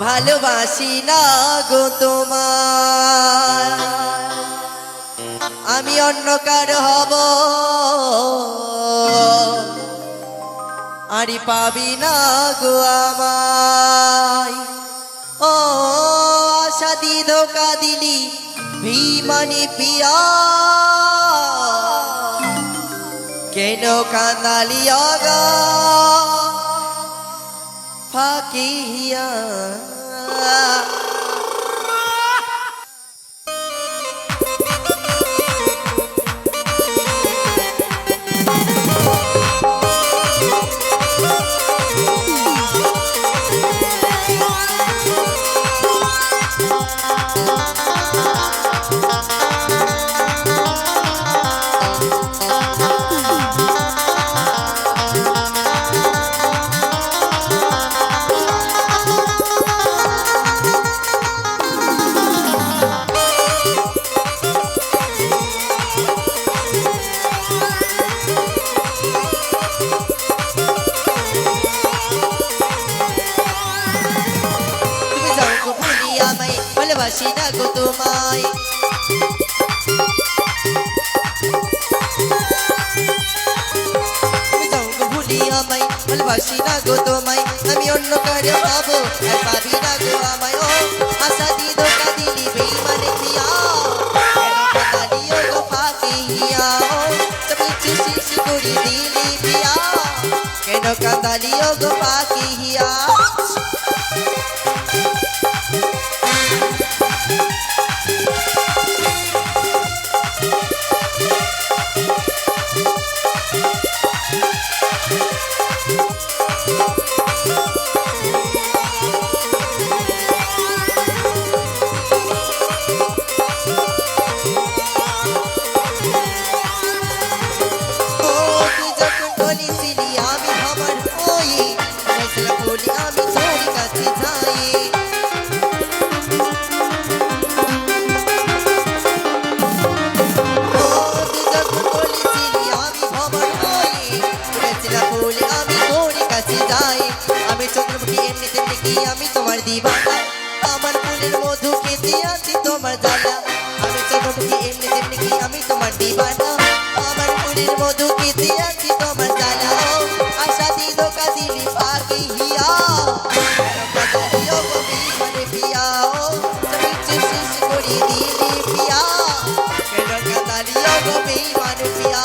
ভালোবাসি না গো তোমার আমি অন্য কার হব। আরি পাবি না গো আমায়। ও আশা দি ধোকা দিলি, ভীমানি পিয়া। কেন কান্দালি আগা? ফাকিয়া। ভালোবাসি গো তোমায়। তুমি আমায়, ভালোবাসি না গো তোমায়। আমি অন্য কারে পাবো, আর পাবি না গো আমায়। ও, আশা দি ধোকা দিলি বেইমানে কেন কাঁদালিও গো ফাঁকি হিয়া ও সব কিছু শেষ করে দিলি পিয়া কেন কাঁদালিও গো ফাঁকি হিয়া এমনি তেমনি কি আমি তোমার দিবানা। আমার ফুলের মধু খেতে আছি তোমার জ্বালা আমি চন্দ্রমুখী এমনি তেমনি কি আমি তোমার দিবানা। আমার ফুলের মধু খেতে আছি তোমার জ্বালা ও আশা দি ধোকা দিলি পাখি হিয়া কাটালিও গবি মানে পিয়া ও তুমি শেষ করে দিলি পিয়া। কেন কাটালিও গবি মানে পিয়া।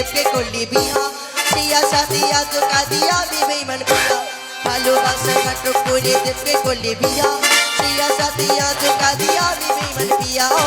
করে দেবকে করলি বিয়া সেই আশাতে আজ কাঁদি আমি বেইমান পিয়া ভালোবাসা নাটক করে দেবকে করলি বিয়া সেই আশাতে আজ কাঁদি আমি বেইমান পিয়া ও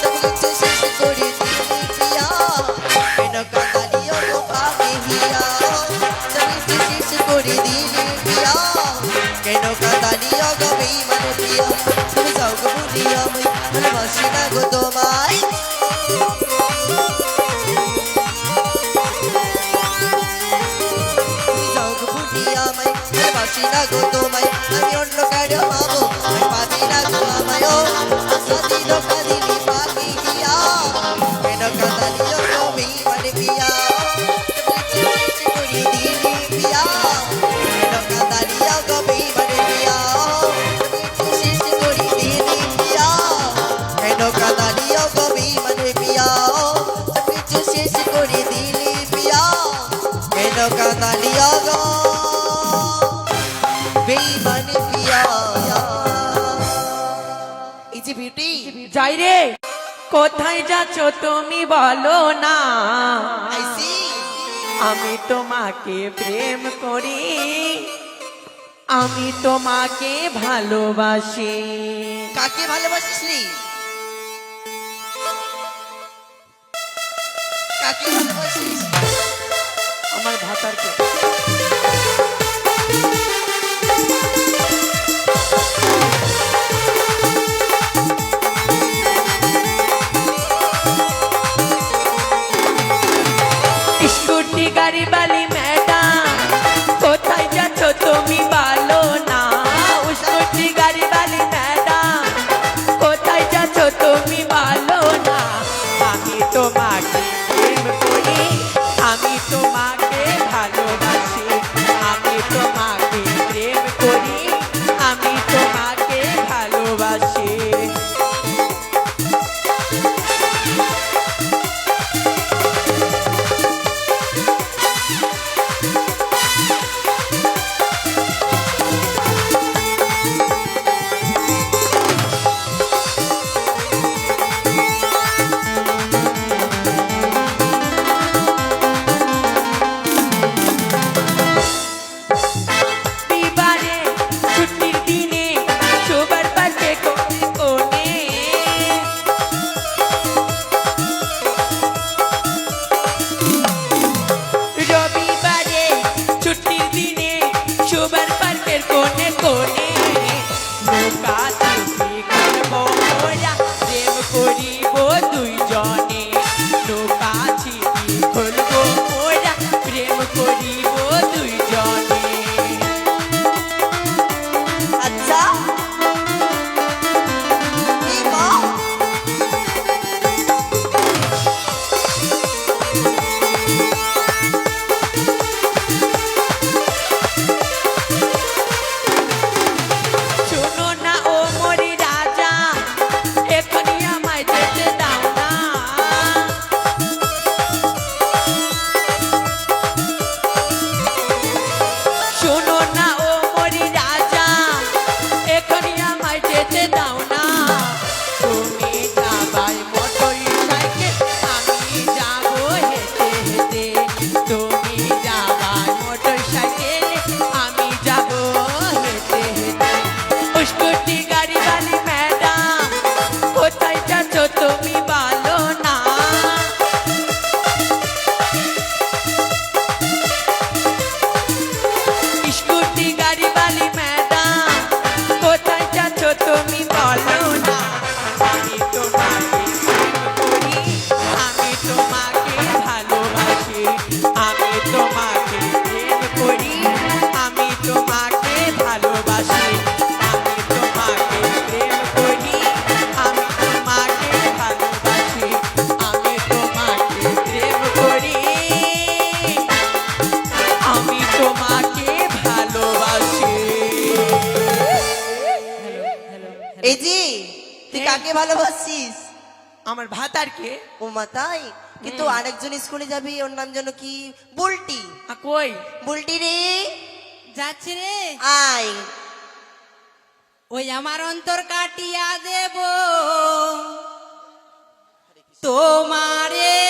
সব কিছু শেষ করে দিলি পিয়া কেন কাঁদালিও গো পাবে হিয়া ও সব কিছু শেষ করে দিলি পিয়া কেন কাঁদালিও গো বেইমান পিয়া তুমি যাও গো বলি আমি ভালোবাসি না গো তোমায় তুমি ভালোবাসি না গো তোমায় আমি অন্য কারও পাবো। আর পাবি না গো আমায় দিল কাদিলি পাখি দিয়া। কেন পিয়া। তুমি দিলি পিয়া। কেন যাই রে। কোথায় যাচ্ছ তুমি বলো না। আমি তোমাকে প্রেম করি। আমি তোমাকে ভালোবাসি। কাকে ভালোবাসিস কাকে আমার ভাতারকে। সত্যি গাড়ি বালি ম্যাডাম। কোথায় যাচ্ছ তুমি বালো দিদি তুই হ্যাঁ। কাকে ভালোবাসিস? আমার ভাতারকে। ও মাতাই কিন্তু হ্যাঁ। আরেকজন স্কুলে যাবি ওর নাম যেন কি? বুলটি। কই? বুলটি রে। যাচ্ছি রে। আই ওই আমার অন্তর কাটিয়া দেব। তোমারে